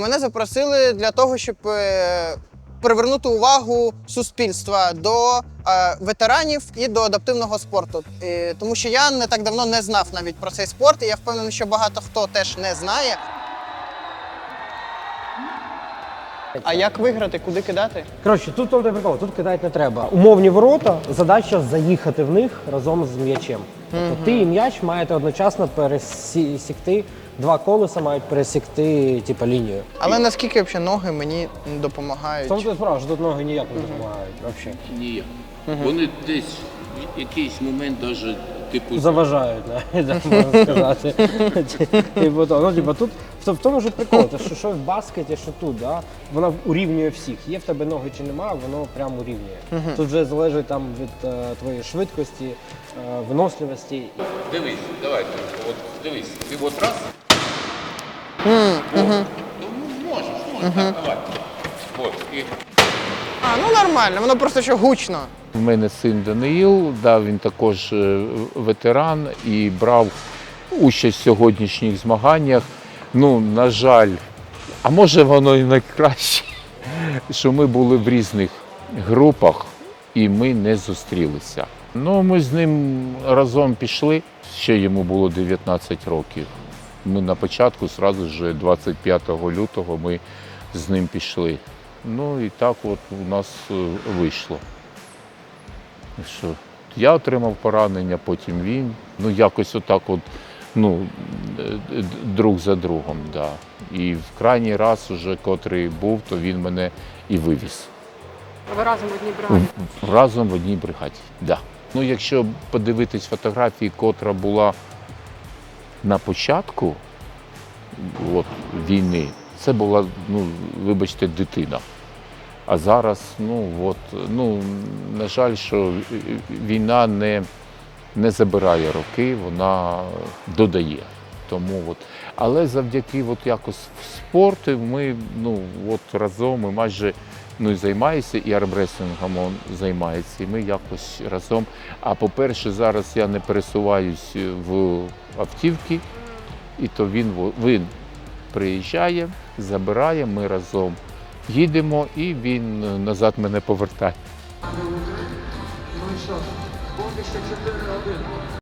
Мене запросили для того, щоб е, привернути увагу суспільства до е, ветеранів і до адаптивного спорту. Тому що я не так давно не знав навіть про цей спорт, і я впевнений, що багато хто теж не знає. А як виграти, куди кидати? Коротше, тут прикол, тут кидати не треба. Умовні ворота, задача заїхати в них разом з м'ячем. Тобто ти і м'яч маєте одночасно пересікти, два колеса мають пересікти типу, лінію. Але наскільки взагалі ноги мені допомагають? тому допомагають? тут справа, що тут ноги ніяк не допомагають взагалі. Ніяк. Вони десь в якийсь момент навіть типу Заважають, навіть, можна сказати. Типу, то, ну, типу, тут в тому ж прикол, те, що, що в баскеті, що тут, да, вона урівнює всіх. Є в тебе ноги чи немає, воно прямо урівнює. Тут вже залежить там від е, твоєї швидкості, е, виносливості. дивись, давай, от дивись, ти от раз. Ну, можеш, можеш, так, давай. От, і ну нормально, воно просто що гучно. У мене син Даниїл, да, він також е, ветеран і брав участь в сьогоднішніх змаганнях. Ну, на жаль, а може воно і найкраще, що ми були в різних групах і ми не зустрілися. Ну, ми з ним разом пішли, ще йому було 19 років. Ми на початку, одразу ж 25 лютого, ми з ним пішли. Ну і так от у нас е, вийшло. Що я отримав поранення, потім він. Ну, якось отак, от, ну, е, друг за другом. Да. І в крайній раз, уже, котрий був, то він мене і вивіз. Ви разом в одній бригаді. Разом в одній бригаді. Да. Ну, якщо подивитись фотографії, котра була на початку от, війни, це була, ну, вибачте, дитина. А зараз, ну от, ну, на жаль, що війна не, не забирає роки, вона додає. Тому от. Але завдяки от якось спорту ми ну, от разом ми майже ну, займаюся, і армресингом он займається, і ми якось разом. А по-перше, зараз я не пересуваюсь в автівки, і то він, він приїжджає, забирає, ми разом їдемо, і він е, назад мене повертає.